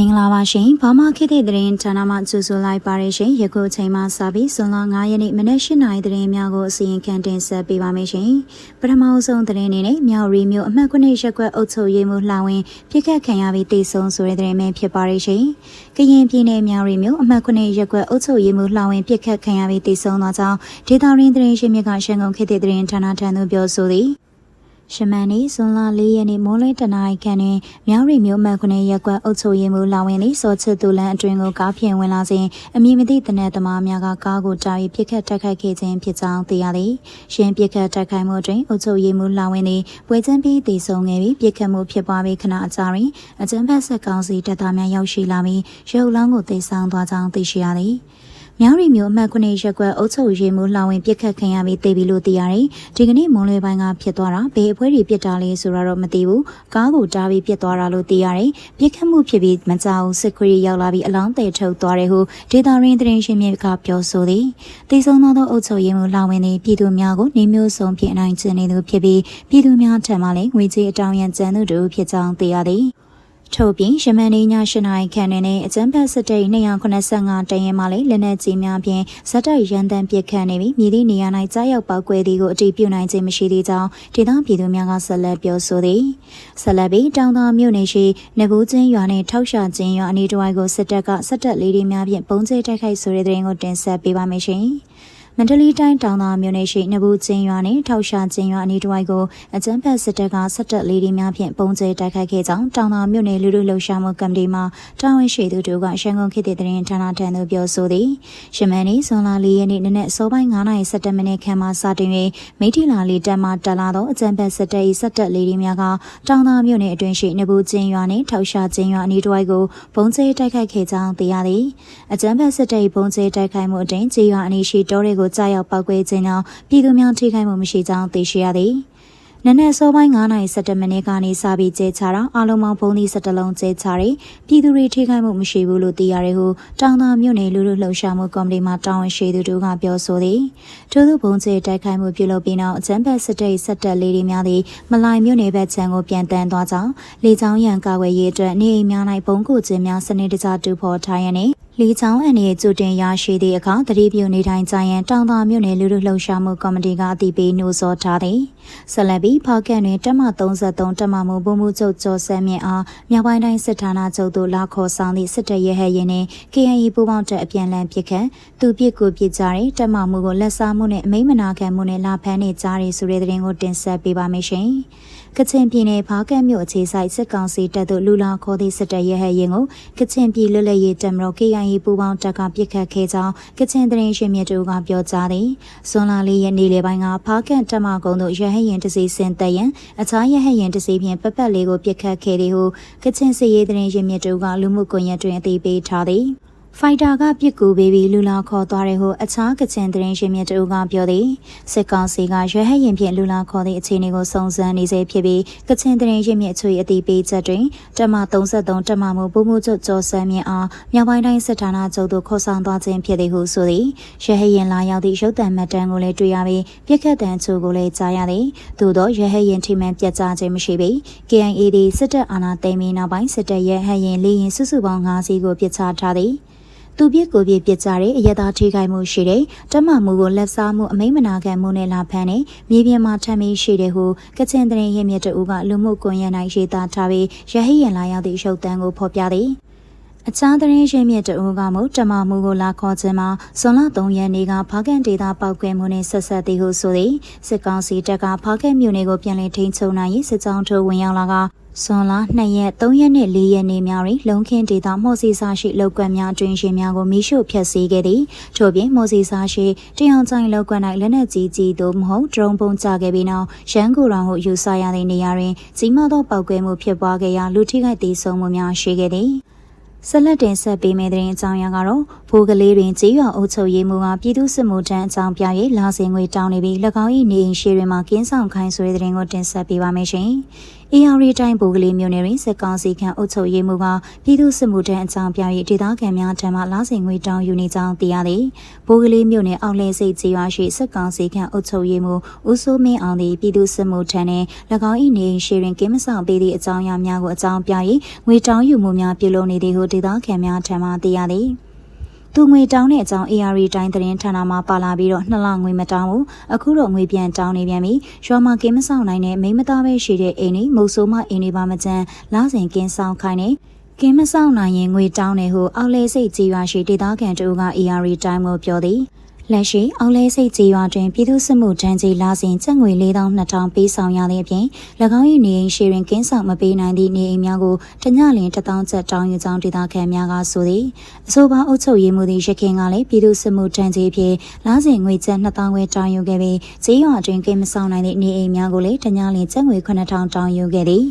မင်္ဂလာပါရှင်ဘာမခေတ်တဲ့သတင်းဌာနမှကြိုဆိုလိုက်ပါရရှင်ယခုအချိန်မှစပြီးဇွန်လ9ရက်နေ့မနက်၈နာရီသတင်းများကိုအစီရင်ခံတင်ဆက်ပေးပါမယ်ရှင်ပထမဆုံးသတင်းအနေနဲ့မြောက်ရီမျိုးအမှတ်9ရက်ကွက်အုပ်ချုပ်ရေးမှူးလှဝင်ပြစ်ခတ်ခံရပြီးတိတ်ဆုံးဆိုတဲ့သတင်းပဲဖြစ်ပါရရှင်ကရင်ပြည်နယ်မြောက်ရီမျိုးအမှတ်9ရက်ကွက်အုပ်ချုပ်ရေးမှူးလှဝင်ပြစ်ခတ်ခံရပြီးတိတ်ဆုံးသောကြောင့်ဒေတာရင်းသတင်းရှင်မြကရှန်ကုန်ခေတ်တဲ့သတင်းဌာနထံသို့ပြောဆိုသည် ရှမန်နီဇွန်လ၄ရက်နေ့မိုးလင်းတနာရီခန့်တွင်မြောင်းရီမြို့မှတ်ခွနဲ့ရက်ကွက်အုပ်ချုပ်ရေးမှူးလာဝင်သည်စောချစ်သူလန်အတွင်ကိုကားဖြင့်ဝင်လာစဉ်အမည်မသိတနက်သမားများကကားကိုတား၍ပြစ်ခတ်တိုက်ခိုက်ခဲ့ခြင်းဖြစ်ကြောင်းသိရသည်။ရှင်းပြစ်ခတ်တိုက်ခိုက်မှုတွင်အုပ်ချုပ်ရေးမှူးလာဝင်သည်ပွဲချမ်းပြီးတည်ဆုံခဲ့ပြီးပြစ်ခတ်မှုဖြစ်ပွားပြီးခဏအကြာတွင်အကြမ်းဖက်ဆက်ကောင်စီတပ်သားများရောက်ရှိလာပြီးရုပ်လောင်းကိုတိတ်ဆောင်သွားကြောင်းသိရှိရသည်။ မြောင်းရီမျိုးအမှတ်9ရက်ကွက်အုပ်ချုပ်ရေးမှူးလှဝင်ပြစ်ခတ်ခံရပြီးတေပြီလို့သိရတယ်။ဒီကနေ့မွန်လွယ်ပိုင်းကဖြစ်သွားတာဘယ်အဖွဲတွေပြစ်တာလဲဆိုတော့မသိဘူး။ကားကိုတားပြီးပြစ်သွားတာလို့သိရတယ်။ပြစ်ခတ်မှုဖြစ်ပြီးမကြောက်စစ်ခွေးရောက်လာပြီးအလောင်းတဲထုတ်သွားတယ်ဟုဒေတာရင်းသတင်းရှင်မြစ်ကပြောဆိုသည်။တည်ဆုံသောအုပ်ချုပ်ရေးမှူးလှဝင်သည်ပြည်သူများကိုနေမျိုးစုံဖြင့်အနိုင်ကျင့်နေသူဖြစ်ပြီးပြည်သူများထံမှလည်းငွေကြေးအတောင်းရန်ကျန်သူတို့ဖြစ်ကြောင်းသိရသည်။ ထို့ပြင်ရမန်နေည၈နာရီခန့်တွင်လည်းအကြမ်းဖက်စစ်တပ်285တရင်မှလည်းလက်နက်ကြီးများဖြင့်ဇက်တိုက်ရန်တမ်းပစ်ခတ်နေပြီးမြည်သည့်နေရာ၌ကြားရောက်ပောက်ကွဲသည်ကိုအတိပြုနိုင်ခြင်းမရှိသေးကြောင်းဒေသပြည်သူများကဆက်လက်ပြောဆိုသည်ဆက်လက်ပြီးတောင်သာမြို့နယ်ရှိနေဘူးချင်းရွာနှင့်ထောက်ရှာချင်းရွာအနီးတစ်ဝိုက်ကိုစစ်တပ်ကစစ်တပ်လေးတွေများဖြင့်ပုံကျဲတိုက်ခိုက်ဆိုတဲ့တဲ့ရင်ကိုတင်ဆက်ပေးပါမယ်ရှင်။ မန္တလေးတိုင်းတောင်သာမြို့နယ်ရှိနဘူးချင်းရွာနဲ့ထောက်ရှာချင်းရွာအနီးတစ်ဝိုက်ကိုအကြမ်းဖက်စစ်တပ်ကစစ်တပ်လေးတွေများဖြင့်ပုံကျဲတိုက်ခိုက်ခဲ့ကြောင်းတောင်သာမြို့နယ်လူလူလှုပ်ရှားမှုကမ္ဘာတီမှတာဝန်ရှိသူတို့ကရှန်ကုန်ခေတ်တဲ့သတင်းဌာနထံသို့ပြောဆိုသည်ရှမန်နီဇွန်လ၄ရက်နေ့နနက်စောပိုင်း9:17မိနစ်ခန့်မှစတင်၍မိထီလာလေးတက်မှတက်လာသောအကြမ်းဖက်စစ်တပ်၏စစ်တပ်လေးတွေများကတောင်သာမြို့နယ်အတွင်းရှိနဘူးချင်းရွာနှင့်ထောက်ရှာချင်းရွာအနီးတစ်ဝိုက်ကိုပုံကျဲတိုက်ခိုက်ခဲ့ကြောင်းသိရသည်အကြမ်းဖက်စစ်တပ်၏ပုံကျဲတိုက်ခိုက်မှုအတွင်းကြေးရွာအနီးရှိတောတွေကိုကြားရောက်ပောက်ကွဲခြင်းကြောင့်ပြည်သူများထိခိုက်မှုမရှိကြောင်းသိရှိရသည်နနက်စောပိုင်း9:17မိနစ်ကနေစပြီးကျဲချတာအလုံးပေါင်းဘုံသီး17လုံးကျဲချတယ်ပြည်သူတွေထိခိုက်မှုမရှိဘူးလို့သိရတယ်ဟုတောင်သာမြို့နယ်လူလူလှုပ်ရှားမှုကော်မတီမှတာဝန်ရှိသူတို့ကပြောဆိုသည်ထို့သူဘုံကျဲတိုက်ခိုက်မှုပြုလုပ်ပြီးနောက်အကြမ်းဖက်စစ်တပ်စစ်တပ်လေးတွေများသည့်မလိုင်မြို့နယ်ဘက်ခြမ်းကိုပြန်တန်းသွားကြောင်းလေကြောင်းရန်ကာကွယ်ရေးအတွက်နေအိမ်များ၌ဘုံကုခြင်းများစနစ်တကျတူဖော်ထားရန်နှင့် လီချောင်းအန်ရဲ့ကျူတင်ရရှိသည့်အခါတတိပြုနေထိုင်ကြရန်တောင်သာမြို့နယ်လူလူလှုပ်ရှားမှုကော်မတီကအတည်ပြုနှိုးဆော်ထားသည်ဆက်လက်ပြီးဖောက်ကန်တွင်တက်မ33တက်မမှုဘုံမှုချုပ်ကျော်ဆန်းမြင့်အားမြောက်ပိုင်းတိုင်းစစ်ဌာနချုပ်သို့လာခေါ်ဆောင်သည့်စစ်တပ်ရဲဟဲ့ရင်နှင့် KNY ပူးပေါင်းတပ်အပြန်အလှန်ပစ်ခတ်သူပစ်ကိုပစ်ကြတဲ့တက်မမှုကိုလက်စားမှုနဲ့အမိမနာခံမှုနဲ့လာဖမ်းနေကြတဲ့ဆိုတဲ့သတင်းကိုတင်ဆက်ပေးပါမယ်ရှင်။ကချင်ပြည်နယ်ဖားကတ်မြို့အခြေဆိုင်စစ်ကောင်စီတပ်တို့လူလာခေါ်သည့်စစ်တပ်ရဟရင်ကိုကချင်ပြည်လွတ်လပ်ရေးတပ်မတော် KIA ပူးပေါင်းတပ်ကပြစ်ခတ်ခဲ့ကြောင်းကချင်သတင်းရှင်မြတ်တို့ကပြောကြားသည်ဇွန်လ၄ရက်နေ့လေပိုင်းကဖားကတ်တပ်မကုန်းတို့ရဟရင်တစီစင်တက်ရန်အခြားရဟရင်တစီဖြင့်ပပက်လေးကိုပြစ်ခတ်ခဲ့သည်ဟုကချင်စစ်ရေးသတင်းရှင်မြတ်တို့ကလူမှုကွန်ရက်တွင်အသိပေးထားသည် ဖိုက်တာကပြစ်ကူပေးပြီးလူလာခေါ်သွားတယ်ဟုအခြားကချင်သတင်းရှင်မြတ်တို့ကပြောသည်စစ်ကောင်စီကရွေဟရင်ဖြင့်လူလာခေါ်သည့်အခြေအနေကိုစုံစမ်းနေစေဖြစ်ပြီးကချင်သတင်းရှင်မြတ်ချွေအတိပေးချက်တွင်တမ33တမမှုပုံမှုချုပ်ကျော်စမ်းမြင့်အားမြောက်ပိုင်းတိုင်းစစ်ဌာနချုပ်သို့ခေါ်ဆောင်သွားခြင်းဖြစ်သည်ဟုဆိုသည်ရွေဟရင်လာရောက်သည့်ရုပ်သံမှတ်တမ်းကိုလည်းတွေ့ရပြီးပြက်ခတ်တန်ချို့ကိုလည်းကြားရသည်သို့သောရွေဟရင်ထိမှန်ပြတ်ကြားခြင်းမရှိပေ KIA သည်စစ်တပ်အာဏာသိမ်းပြီးနောက်ပိုင်းစစ်တပ်ရဲ့ဟရင်လေရင်စုစုပေါင်း9စီးကိုပြစ်ချထားသည် သူပြစ်ကိုပြစ်ပြစ်ကြတဲ့အရသာထိခိုက်မှုရှိတဲ့တမမှုကိုလက်စားမှုအမိမနာခံမှုနဲ့လာဖမ်းနေမြေပြင်မှာထမ်းပြီးရှိတဲ့ဟုကချင်တရင်ရမြတ်တူကလူမှုကွန်ရက်၌ရေးသားထားပြီးရဟိရန်လာရောက်သည့်ရုပ်သံကိုဖော်ပြသည်အခြားသတင်းရှင်မြစ်တအူးကမတမမှုကိုလာခေါ်ခြင်းမှာဇွန်လ3ရက်နေ့ကဖားကန်ဒေတာပောက်ကွဲမှုနဲ့ဆက်ဆက်သည်ဟုဆိုသည်စစ်ကောင်စီတပ်ကဖားကန်မြို့နယ်ကိုပြန်လည်ထိန်းချုပ်နိုင်ရေးစစ်ကြောင်းထိုးဝင်ရောက်လာက ဇွန်လ2ရက်3ရက်နဲ့4ရက်နေ့များတွင်လုံခင်းဒေသမော်စီစာရှိလောက်ကွက်များအတွင်ရှင်များကိုမိရှုဖျက်ဆီးခဲ့သည်ထို့ပြင်မော်စီစာရှိတရောင်ချိုင်လောက်ကွက်၌လက်နက်ကြီးကြီးသို့မဟုတ်ဒရုန်းပုံချခဲ့ပြီးနောက်ရန်ကိုရောင်ဟုယူဆရသည့်နေရာတွင်ကြီးမားသောပောက်ကွဲမှုဖြစ်ပွားခဲ့ရာလူထိခိုက်ဒေဆုံးမှုများရှိခဲ့သည်ဆက်လက်တင်ဆက်ပေးမယ့်တဲ့အကြောင်းအရာကတော့ဖိုးကလေးတွင်ကြေးရွာအုပ်ချုပ်ရေးမှူးကပြည်သူစစ်မှုထမ်းအကြောင်းပြ၍လာစဉ်ငွေတောင်းနေပြီး၎င်း၏နေအိမ်ရှိတွင်မှကင်းဆောင်ခိုင်းဆိုတဲ့တဲ့ရင်ကိုတင်ဆက်ပေးပါမယ်ရှင်။ AR တိုင်းဗိုလ်ကလေးမြို့နယ်တွင်စစ်ကောင်စီခန့်အုပ်ချုပ်ရေးမှူးကပြည်သူစစ်မှုထမ်းအကြောင်းပြ၍ဒေသခံများထံမှလာစဉ်ငွေတောင်းယူနေကြောင်းသိရသည်။ဗိုလ်ကလေးမြို့နယ်အောက်လဲစိတ်ကြီးရွာရှိစစ်ကောင်စီခန့်အုပ်ချုပ်ရေးမှူးဦးစိုးမင်းအောင်သည်ပြည်သူစစ်မှုထမ်းနှင့်၎င်း၏နေအိမ်ရှိတွင်ကင်းမဆောင်ပေးသည့်အကြောင်းအရာများကိုအကြောင်းပြ၍ငွေတောင်းယူမှုများပြုလုပ်နေသည်ဟုဒေသခံများထံမှသိရသည်။ သူငွေတောင်းတဲ့အကြောင်း AR တိုင်းသတင်းဌာနမှာပါလာပြီးတော့နှစ်လငွေမတောင်းဘူးအခုတော့ငွေပြန်တောင်းနေပြန်ပြီရွာမှာကင်းမဆောင်နိုင်တဲ့မိမသားပဲရှိတဲ့အိမ်လေးမုတ်ဆိုးမအိမ်လေးပါမကျန်လာစဉ်ကင်းဆောင်ခိုင်းနေကင်းမဆောင်နိုင်ရင်ငွေတောင်းတယ်ဟုအောက်လဲစိတ်ကြီးရွာရှိဒေသခံတို့က AR တိုင်းကိုပြောသည် လက်ရှိအောင်လဲစိတ်ကြေးရွာတွင်ပြည်သူ့စစ်မှုထမ်းကြီးလာစဉ်ကျပ်ငွေ4200ပေးဆောင်ရတဲ့အပြင်၎င်း၏နေအိမ်ရှိတွင်ကင်းဆောင်မပေးနိုင်သည့်နေအိမ်များကိုတညလျင်1000ကျပ်တောင်းယူကြောင်းဒေသခံများကဆိုသည်အဆိုပါအုပ်ချုပ်ရေးမှုသည့်ရခင်ကလည်းပြည်သူ့စစ်မှုထမ်းကြီးဖြင့်လာစဉ်ငွေကျပ်2000ဝဲတောင်းယူခဲ့ပြီးကြေးရွာတွင်ကင်းမဆောင်နိုင်သည့်နေအိမ်များကိုလည်းတညလျင်ကျပ်ငွေ9000တောင်းယူခဲ့သည်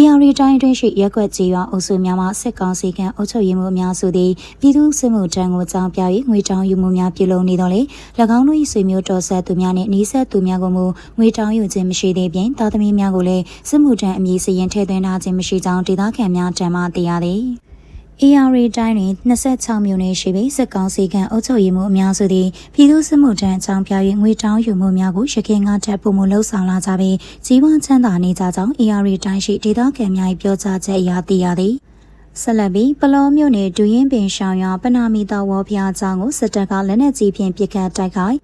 AR တိုင်းအတွင်းရှိရက်ွက်ကြီးရွာအုပ်စုများမှစစ်ကောင်စီကအုပ်ချုပ်ရေးမှုအများစုသည်ပြည်သူ့စစ်မှုထမ်းကိုကြောင်းပြ၍ငွေတောင်းယူမှုများပြုလုပ်နေတော့လေ၎င်းတို့၏ဆွေမျိုးတော်ဆက်သူများနှင့်နှီးဆက်သူများကိုမူငွေတောင်းယူခြင်းမရှိသေးပြင်တာသမီများကိုလည်းစစ်မှုထမ်းအမည်စရင်ထည့်သွင်းထားခြင်းမရှိကြောင်းဒေသခံများထံမှသိရသည် AR တိုင်းတွင်26မြို့နယ်ရှိပြီးစစ်ကောင်စီကအုပ်ချုပ်ရေးမှုအများစုသည်ပြည်သူ့စစ်မှုထမ်းအကြောင်းပြ၍ငွေတောင်းယူမှုများကိုရခိုင်ကတပ်ပုံမှုလှုပ်ဆောင်လာကြပြီးကြီးပွားချမ်းသာနေကြကြောင်း AR တိုင်းရှိဒေသခံများ၏ပြောကြားချက်အရသိရသည်ဆက်လက်ပြီးပလောမြို့နယ်ဒူရင်ပင်ရှောင်းရွာပနာမီတော်ဝဖျားကျောင်းကိုစစ်တပ်ကလက်နက်ကြီးဖြင့်ပစ်ခတ်တိုက်ခိုက်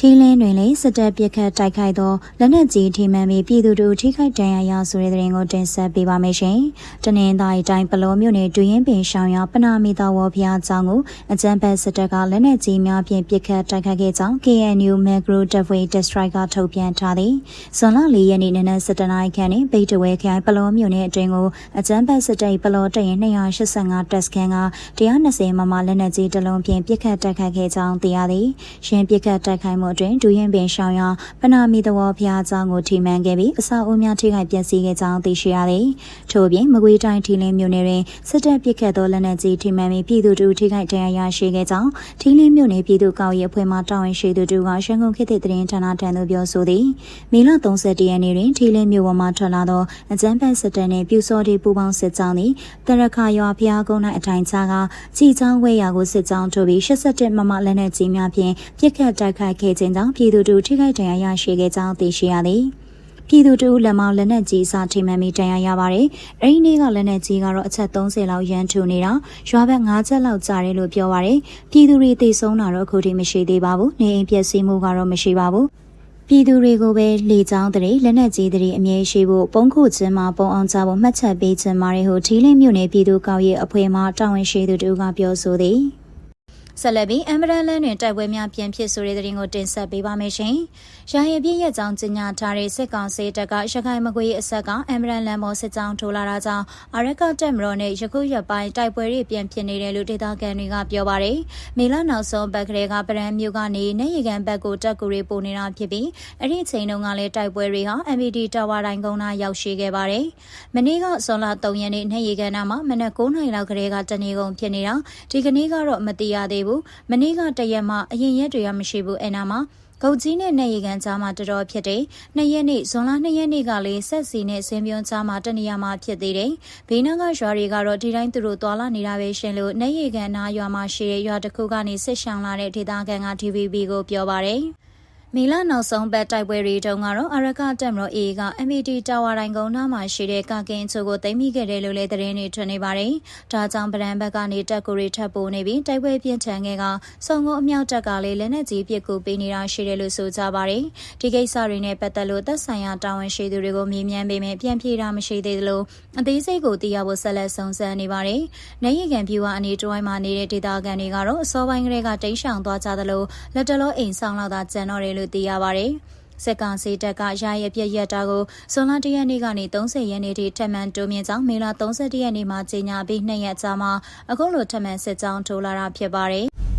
ထီလင်းတွင်လည်းစစ်တပ်ပစ်ခတ်တိုက်ခိုက်သောလက်နက်ကြီးထိမှန်ပြီးပြည်သူတို့ထိခိုက်ဒဏ်ရာရဆိုတဲ့တဲ့ရင်ကိုတင်ဆက်ပေးပါမယ်ရှင်။တနင်္သာရီတိုင်းပလောမြို့နယ်ဒူရင်ပင်ရှောင်းရပနာမီတော်ဝဖျားကျောင်းကိုအကြမ်းဖက်စစ်တပ်ကလက်နက်ကြီးများဖြင့်ပစ်ခတ်တိုက်ခိုက်ခဲ့ကြောင်း KNU Macro Defway District ကထုတ်ပြန်ထားသည်။ဇွန်လ၄ရက်နေ့နနက်7:00နာရီခန့်တွင်ပိတ်တဝဲခိုင်ပလောမြို့နယ်အတွင်းကိုအကြမ်းဖက်စစ်တပ်ပလောတရင်285တက်စကန်က120မမလက်နက်ကြီးတစ်လုံးဖြင့်ပစ်ခတ်တိုက်ခိုက်ခဲ့ကြောင်းသိရသည်။ရှင်းပစ်ခတ်တိုက်ခိုက်မှုအတွင်းဒူရင်ပင်ရှောင်းရပနာမီတော်ဖျားကျောင်းကိုထိမှန်ခဲ့ပြီးအဆောက်အဦများထိခိုက်ပျက်စီးခဲ့ကြောင်းသိရှိရသည်။ထို့ပြင်မကွေးတိုင်းထီလင်းမြို့နယ်တွင်စစ်တပ်ပစ်ခတ်သောလက်နက်ကြီးထိမှန်ပြီးပြည်သူတို့ထိခိုက်ဒဏ်ရာရရှိခဲ့ကြောင်းထီလင်းမြို့နယ်ပြည်သူ့ကောက်ရေးအဖွဲ့မှတာဝန်ရှိသူတို့ကရန်ကုန်ခေတ်သစ်သတင်းဌာနထံသို့ပြောဆိုသည်။မေလ31ရက်နေ့တွင်ထီလင်းမြို့ပေါ်မှထွက်လာသောအကြမ်းဖက်စစ်တပ်နှင့်ပြူစောတိပူပေါင်းစစ်ကြောင်းသည်တရခါရွာဖျားကုန်း၌အထိုင်ချကကြည်ချောင်းဝဲရာကိုစစ်ကြောင်းထိုးပြီး87မမလက်နက်ကြီးများဖြင့်ပစ်ခတ်တိုက်ခိုက်ခဲ့ခြင်းကြောင့်ပြည်သူတို့ထိခိုက်ဒဏ်ရာရရှိခဲ့ကြောင်းသိရှိရသည်။ပြည်သူတို့လက်မောင်းလက်နက်ကြီးအစားထိမှန်ပြီးတန်ရာရပါတယ်။အဲဒီနေ့ကလက်နက်ကြီးကတော့အချက်30လောက်ရန်ထူနေတာရွာဘက်9ချက်လောက်ကြာတယ်လို့ပြောပါရယ်။ပြည်သူတွေသိဆုံးတာတော့အခုထိမရှိသေးပါဘူး။နေအိမ်ပျက်စီးမှုကတော့မရှိပါဘူး။ပြည်သူတွေကိုပဲလေကြောင်းတဲ့လက်နက်ကြီးတွေအမြဲရှိဖို့ပုံခုချင်းမှာပုံအောင်ကြဖို့မှတ်ချက်ပေးခြင်းမာရီဟိုထီလင်းမြို့နယ်ပြည်သူ့ကောက်ရေးအဖွဲ့မှတာဝန်ရှိသူတို့ကပြောဆိုသည်။ ဆက်လက်ပြီးအမ်ဘရန်လန်တွင်တိုက်ပွဲများပြန်ဖြစ်ဆိုတဲ့တဲ့ရင်ကိုတင်ဆက်ပေးပါမယ်ရှင်။ရာရဲ့ပြည့်ရဲ့ကြောင့်ကျညာထားတဲ့စစ်ကောင်စီတပ်ကရခိုင်မကွေးအဆက်ကအမ်ဘရန်လန်ပေါ်စစ်ကြောင်းထိုးလာတာကြောင့်အာရကတက်မတော်နဲ့ယခုရက်ပိုင်းတိုက်ပွဲတွေပြန်ဖြစ်နေတယ်လို့ဒေသခံတွေကပြောပါတယ်။မေလနောက်ဆုံးဘက်ကလေးကပရန်မြို့ကနေနေရီကန်ဘက်ကိုတက်ကူတွေပို့နေတာဖြစ်ပြီးအဲ့ဒီအချိန်တုန်းကလည်းတိုက်ပွဲတွေဟာ MVD တာဝါတိုင်းကုန်းနာရောက်ရှိခဲ့ပါတယ်။မနေ့ကဇွန်လ3ရက်နေ့နေရီကန်နာမှာမနက်9:00နာရီလောက်ကလေးကတနေကုန်ဖြစ်နေတာဒီကနေ့ကတော့မသိရသေးဘူးမနေ့ကတရက်မှအရင်ရက်တွေကမရှိဘူးအဲ့နာမှာဂုတ်ကြီးနဲ့နေရီကန်ကြားမှာတော်တော်ဖြစ်တယ်။နှစ်ရက်နေ့ဇွန်လနှစ်ရက်နေ့ကလေးဆက်စီနဲ့ဆင်းပြုံးကြားမှာတနေရာမှာဖြစ်သေးတယ်။ဘေးနားကရွာတွေကတော့ဒီတိုင်းသူတို့သွာလာနေတာပဲရှင်လို့နေရီကန်နားရွာမှာရှိတဲ့ရွာတစ်ခုကနေစစ်ရှောင်လာတဲ့ဒေသခံက TVB ကိုပြောပါတယ်။ မီလာနောက်ဆုံးပတ်တိုက်ပွဲတွေတုန်းကတော့အရကတက်မတော် AA က MPT တာဝါတိုင်းကုန်းနားမှာရှိတဲ့ကာကင်းချိုကိုသိမ်းမိခဲ့တယ်လို့လည်းသတင်းတွေထွက်နေပါတယ်။ဒါကြောင့်ဗရန်ဘက်ကနေတက်ကိုတွေထပ်ပိုးနေပြီးတိုက်ပွဲပြင်းထန်ခဲ့ကစုံကုန်အမြောက်တက်ကလည်းလက်နက်ကြီးပစ်ကူပေးနေတာရှိတယ်လို့ဆိုကြပါတယ်။ဒီကိစ္စတွေနဲ့ပတ်သက်လို့သက်ဆိုင်ရာတာဝန်ရှိသူတွေကိုမြင်မြန်ပေမဲ့ပြန်ပြေးတာမရှိသေးသလိုအသေးစိတ်ကိုသိရဖို့ဆက်လက်စုံစမ်းနေပါတယ်။နေရီကန်ဖြူဝအနေတွိုင်းမှာနေတဲ့ဒေသခံတွေကတော့အစောပိုင်းကလေးကတိတ်ရှောင်သွားကြသလိုလက်တလောအိမ်ဆောင်လောက်သာကျန်တော့တယ်လို့သိရပါတယ်။စက်ကောင်စီတပ်ကရရဲ့ပြည့်ရက်တာကိုဇွန်လ၁ရက်နေ့ကနေ30ရက်နေ့ထိထပ်မံတိုးမြင့်ကြောင်းမေလ31ရက်နေ့မှာကြေညာပြီး2ရက်ကြာမှအခုလိုထပ်မံစစ်ကြောင်းထိုးလာတာဖြစ်ပါတယ်။